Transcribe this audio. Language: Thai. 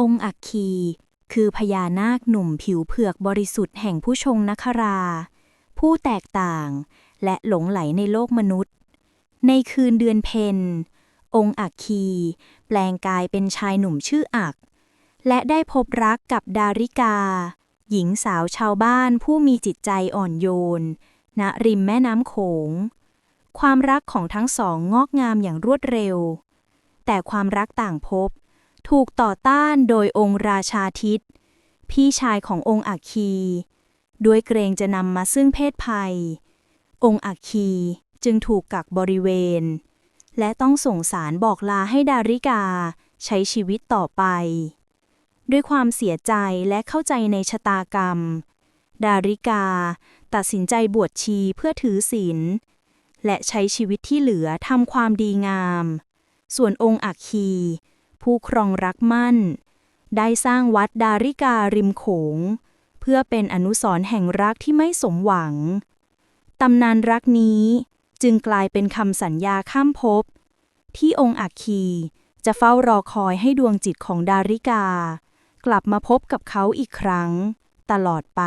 องค์อัคคี คือพญานาคหนุ่มผิวเผือกบริสุทธิ์แห่งผู้ชงนครา ผู้แตกต่างและหลงไหลในโลกมนุษย์ ในคืนเดือนเพ็ญองค์อัคคี แปลงกายเป็นชายหนุ่มชื่ออัก และได้พบรักกับดาริกา หญิงสาวชาวบ้านผู้มีจิตใจอ่อนโยน ณริมแม่น้ำโขง ความรักของทั้งสองงอกงามอย่างรวดเร็ว แต่ความรักต่างภพ ถูกต่อต้านโดยองค์ราชาทิต พี่ชายขององค์อัคคี ด้วยเกรงจะนำมาซึ่งเพศภัย องค์อัคคีจึงถูกกักบริเวณ และต้องส่งสารบอกลาให้ดาริกาใช้ชีวิตต่อไป ด้วยความเสียใจและเข้าใจในชะตากรรม ดาริกาตัดสินใจบวชชีเพื่อถือศีลและใช้ชีวิตที่เหลือทำความดีงาม ส่วนองค์อัคคี ผู้ครองรักมั่น ได้สร้างวัดดาริการิมโขง เพื่อเป็นอนุสรณ์แห่งรักที่ไม่สมหวัง ตำนานรักนี้จึงกลายเป็นคำสัญญาข้ามภพที่องค์อัคคีจะเฝ้ารอคอยให้ดวงจิตของดาริกา กลับมาพบกับเขาอีกครั้ง ตลอดไป